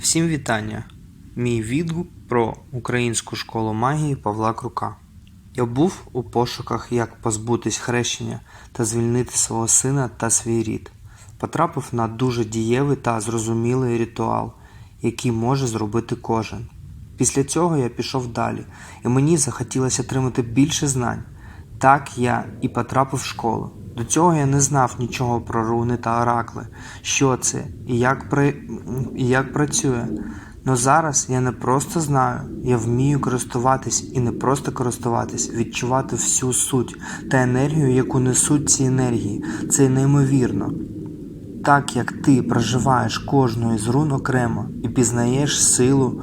Всім вітання! Мій відгук про українську школу магії Павла Крука. Я був у пошуках, як позбутись хрещення та звільнити свого сина та свій рід. Потрапив на дуже дієвий та зрозумілий ритуал, який може зробити кожен. Після цього я пішов далі, і мені захотілося отримати більше знань. Так я і потрапив в школу. До цього я не знав нічого про руни та оракли, що це і як, при... і як працює. Но зараз я не просто знаю, я вмію користуватись і не просто користуватись, відчувати всю суть та енергію, яку несуть ці енергії. Це неймовірно. Так як ти проживаєш кожну із рун окремо і пізнаєш силу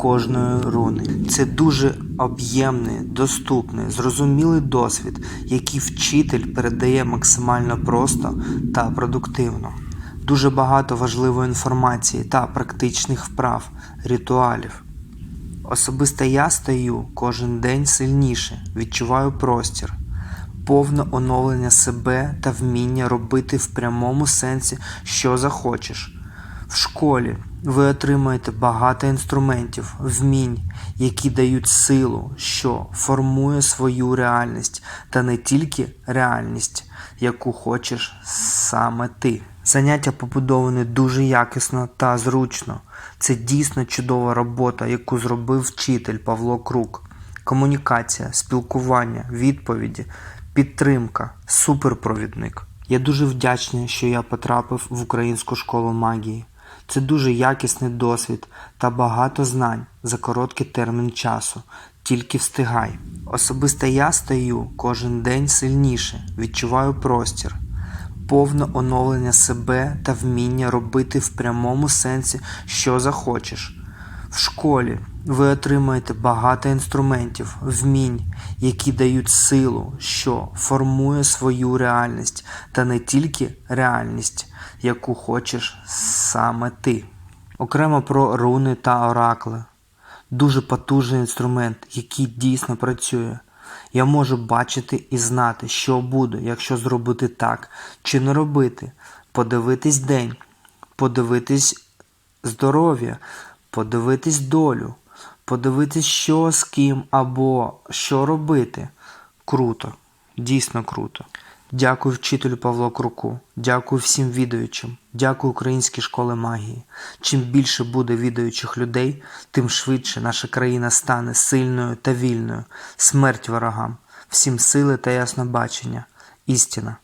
кожної руни. Це дуже об'ємний, доступний, зрозумілий досвід, який вчитель передає максимально просто та продуктивно. Дуже багато важливої інформації та практичних вправ, ритуалів. Особисто я стаю кожен день сильніше, відчуваю простір, повне оновлення себе та вміння робити в прямому сенсі, що захочеш. В школі ви отримаєте багато інструментів, вмінь, які дають силу, що формує свою реальність, та не тільки реальність, яку хочеш саме ти. Заняття побудовані дуже якісно та зручно. Це дійсно чудова робота, яку зробив вчитель Павло Крук. Комунікація, спілкування, відповіді, підтримка, суперпровідник. Я дуже вдячний, що я потрапив в українську школу магії. Це дуже якісний досвід та багато знань за короткий термін часу. Тільки встигай. Особисто я стаю кожен день сильніше, відчуваю простір, повне оновлення себе та вміння робити в прямому сенсі, що захочеш. В школі ви отримаєте багато інструментів, вмінь, які дають силу, що формує свою реальність, та не тільки реальність, яку хочеш саме ти. Окремо про руни та оракли. Дуже потужний інструмент, який дійсно працює. Я можу бачити і знати, що буде, якщо зробити так, чи не робити, подивитись день, подивитись здоров'я, подивитись долю, подивитись, що з ким або що робити. Круто, дійсно круто. Дякую вчителю Павло Круку, дякую всім відаючим, дякую Українській школі магії. Чим більше буде відаючих людей, тим швидше наша країна стане сильною та вільною. Смерть ворогам, всім сили та яснобачення. Істина.